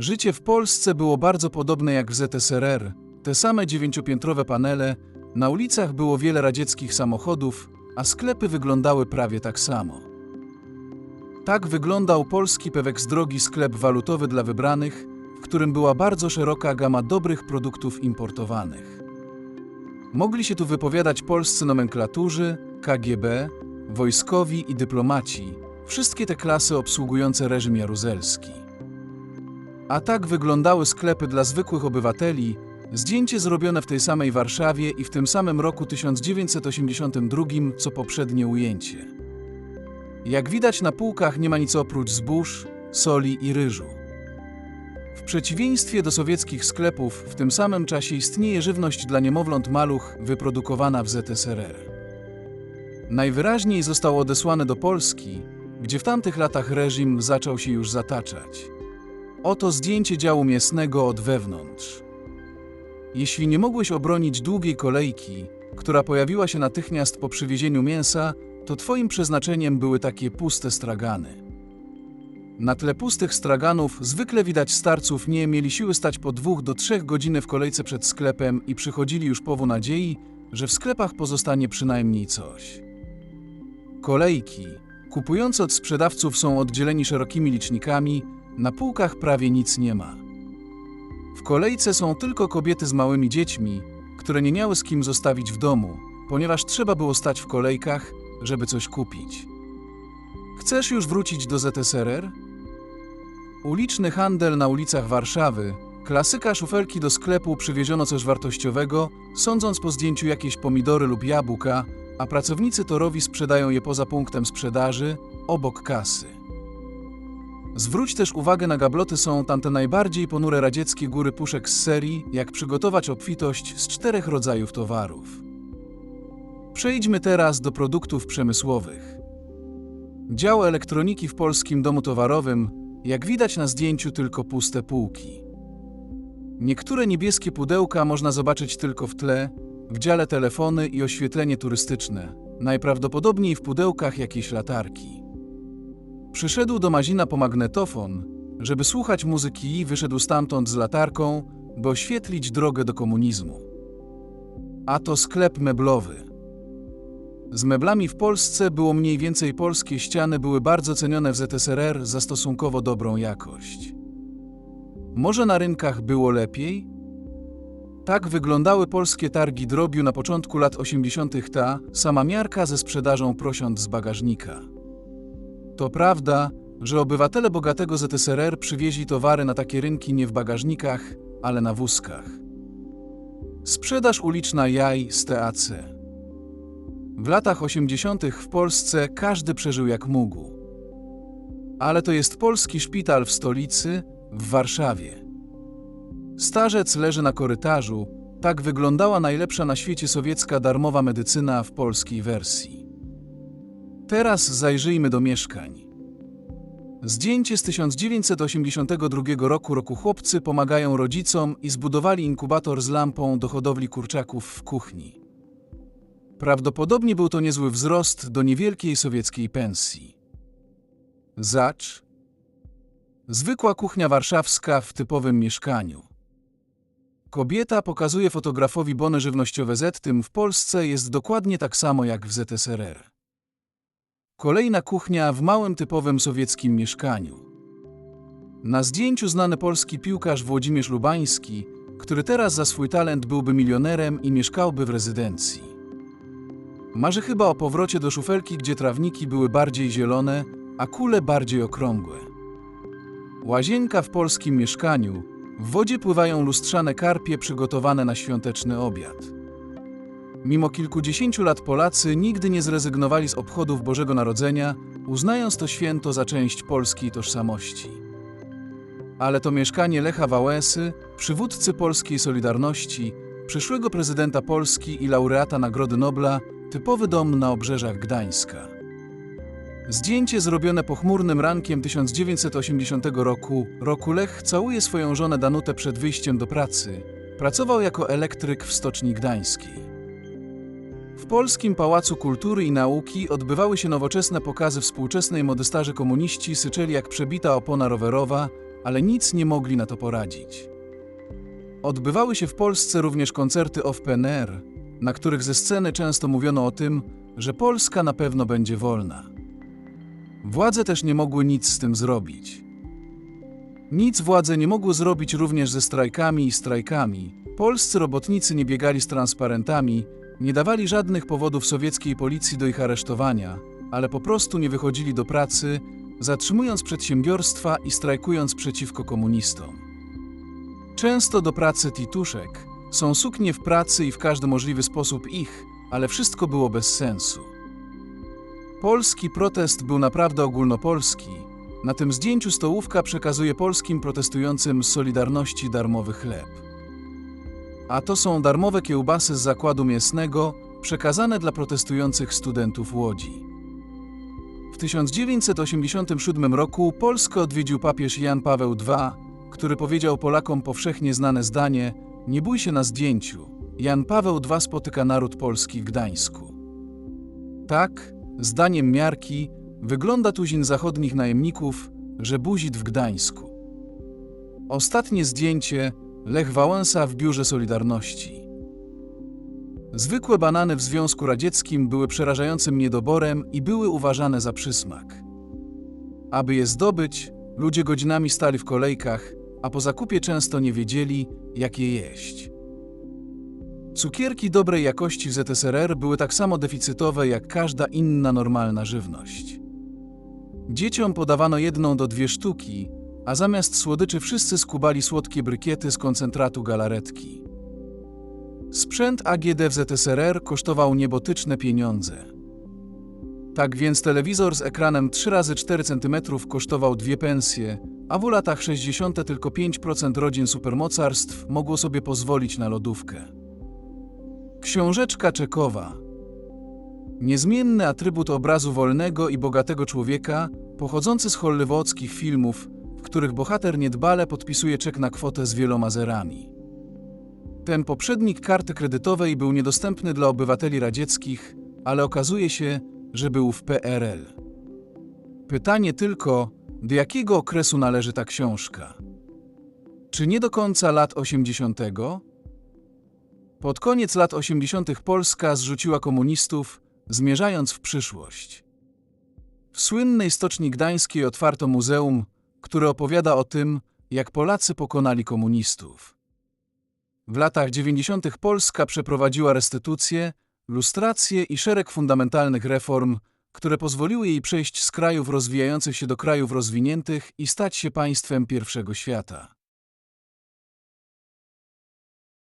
Życie w Polsce było bardzo podobne jak w ZSRR. Te same dziewięciopiętrowe panele, na ulicach było wiele radzieckich samochodów, a sklepy wyglądały prawie tak samo. Tak wyglądał polski Pewex Drogi sklep walutowy dla wybranych, w którym była bardzo szeroka gama dobrych produktów importowanych. Mogli się tu wypowiadać polscy nomenklaturzy, KGB, wojskowi i dyplomaci, wszystkie te klasy obsługujące reżim jaruzelski. A tak wyglądały sklepy dla zwykłych obywateli, zdjęcie zrobione w tej samej Warszawie i w tym samym roku 1982 co poprzednie ujęcie. Jak widać na półkach nie ma nic oprócz zbóż, soli i ryżu. W przeciwieństwie do sowieckich sklepów, w tym samym czasie istnieje żywność dla niemowląt maluch wyprodukowana w ZSRR. Najwyraźniej został odesłany do Polski, gdzie w tamtych latach reżim zaczął się już zataczać. Oto zdjęcie działu mięsnego od wewnątrz. Jeśli nie mogłeś obronić długiej kolejki, która pojawiła się natychmiast po przywiezieniu mięsa, to twoim przeznaczeniem były takie puste stragany. Na tle pustych straganów zwykle widać starców nie mieli siły stać po dwóch do trzech godziny w kolejce przed sklepem i przychodzili już powu nadziei, że w sklepach pozostanie przynajmniej coś. Kolejki, kupujący od sprzedawców są oddzieleni szerokimi licznikami, na półkach prawie nic nie ma. W kolejce są tylko kobiety z małymi dziećmi, które nie miały z kim zostawić w domu, ponieważ trzeba było stać w kolejkach, żeby coś kupić. Chcesz już wrócić do ZSRR? Uliczny handel na ulicach Warszawy, klasyka szufelki do sklepu przywieziono coś wartościowego, sądząc po zdjęciu jakieś pomidory lub jabłka, a pracownicy torowi sprzedają je poza punktem sprzedaży, obok kasy. Zwróć też uwagę na gabloty są tamte najbardziej ponure radzieckie góry puszek z serii, jak przygotować obfitość z czterech rodzajów towarów. Przejdźmy teraz do produktów przemysłowych. Dział elektroniki w polskim domu towarowym, jak widać na zdjęciu, tylko puste półki. Niektóre niebieskie pudełka można zobaczyć tylko w tle, w dziale telefony i oświetlenie turystyczne, najprawdopodobniej w pudełkach jakieś latarki. Przyszedł do Mazina po magnetofon, żeby słuchać muzyki i wyszedł stamtąd z latarką, by oświetlić drogę do komunizmu. A to sklep meblowy. Z meblami w Polsce było mniej więcej polskie ściany były bardzo cenione w ZSRR za stosunkowo dobrą jakość. Może na rynkach było lepiej? Tak wyglądały polskie targi drobiu na początku lat 80. ta sama miarka ze sprzedażą prosiąt z bagażnika. To prawda, że obywatele bogatego ZSRR przywieźli towary na takie rynki nie w bagażnikach, ale na wózkach. Sprzedaż uliczna jaj z TAC. W latach 80. w Polsce każdy przeżył jak mógł. Ale to jest polski szpital w stolicy, w Warszawie. Starzec leży na korytarzu, tak wyglądała najlepsza na świecie sowiecka darmowa medycyna w polskiej wersji. Teraz zajrzyjmy do mieszkań. Zdjęcie z 1982 roku roku chłopcy pomagają rodzicom i zbudowali inkubator z lampą do hodowli kurczaków w kuchni. Prawdopodobnie był to niezły wzrost do niewielkiej sowieckiej pensji. Zacz. Zwykła kuchnia warszawska w typowym mieszkaniu. Kobieta pokazuje fotografowi bony żywnościowe Z, tym w Polsce jest dokładnie tak samo jak w ZSRR. Kolejna kuchnia w małym typowym sowieckim mieszkaniu. Na zdjęciu znany polski piłkarz Włodzimierz Lubański, który teraz za swój talent byłby milionerem i mieszkałby w rezydencji. Marzy chyba o powrocie do szufelki, gdzie trawniki były bardziej zielone, a kule bardziej okrągłe. Łazienka w polskim mieszkaniu. W wodzie pływają lustrzane karpie przygotowane na świąteczny obiad. Mimo kilkudziesięciu lat Polacy nigdy nie zrezygnowali z obchodów Bożego Narodzenia, uznając to święto za część polskiej tożsamości. Ale to mieszkanie Lecha Wałęsy, przywódcy polskiej Solidarności, przyszłego prezydenta Polski i laureata Nagrody Nobla, typowy dom na obrzeżach Gdańska. Zdjęcie zrobione pochmurnym rankiem 1980 roku. Roku Lech całuje swoją żonę Danutę przed wyjściem do pracy. Pracował jako elektryk w Stoczni Gdańskiej. W Polskim Pałacu Kultury i Nauki odbywały się nowoczesne pokazy współczesnej mody starzy komuniści syczeli jak przebita opona rowerowa, ale nic nie mogli na to poradzić. Odbywały się w Polsce również koncerty off-pen air, na których ze sceny często mówiono o tym, że Polska na pewno będzie wolna. Władze też nie mogły nic z tym zrobić. Nic władze nie mogły zrobić również ze strajkami i strajkami. Polscy robotnicy nie biegali z transparentami, nie dawali żadnych powodów sowieckiej policji do ich aresztowania, ale po prostu nie wychodzili do pracy, zatrzymując przedsiębiorstwa i strajkując przeciwko komunistom. Często do pracy tituszek są suknie w pracy i w każdy możliwy sposób ich, ale wszystko było bez sensu. Polski protest był naprawdę ogólnopolski. Na tym zdjęciu stołówka przekazuje polskim protestującym z Solidarności darmowy chleb. A to są darmowe kiełbasy z zakładu mięsnego przekazane dla protestujących studentów Łodzi. W 1987 roku Polskę odwiedził papież Jan Paweł II, który powiedział Polakom powszechnie znane zdanie: Nie bój się na zdjęciu. Jan Paweł II spotyka naród polski w Gdańsku. Tak, zdaniem miarki, wygląda tuzin zachodnich najemników, że buzit w Gdańsku. Ostatnie zdjęcie Lech Wałęsa w biurze Solidarności. Zwykłe banany w Związku Radzieckim były przerażającym niedoborem i były uważane za przysmak. Aby je zdobyć, ludzie godzinami stali w kolejkach, a po zakupie często nie wiedzieli, jak je jeść. Cukierki dobrej jakości w ZSRR były tak samo deficytowe jak każda inna normalna żywność. Dzieciom podawano jedną do dwie sztuki, a zamiast słodyczy wszyscy skubali słodkie brykiety z koncentratu galaretki. Sprzęt AGD w ZSRR kosztował niebotyczne pieniądze. Tak więc telewizor z ekranem 3 x 4 cm kosztował dwie pensje, a w latach 60. tylko 5% rodzin supermocarstw mogło sobie pozwolić na lodówkę. Książeczka czekowa. Niezmienny atrybut obrazu wolnego i bogatego człowieka, pochodzący z hollywoodzkich filmów, w których bohater niedbale podpisuje czek na kwotę z wieloma zerami. Ten poprzednik karty kredytowej był niedostępny dla obywateli radzieckich, ale okazuje się, że był w PRL. Pytanie tylko, do jakiego okresu należy ta książka? Czy nie do końca lat 80? Pod koniec lat 80. Polska zrzuciła komunistów, zmierzając w przyszłość. W słynnej Stoczni Gdańskiej otwarto muzeum, które opowiada o tym, jak Polacy pokonali komunistów. W latach 90. Polska przeprowadziła restytucję, lustrację i szereg fundamentalnych reform, które pozwoliły jej przejść z krajów rozwijających się do krajów rozwiniętych i stać się państwem pierwszego świata.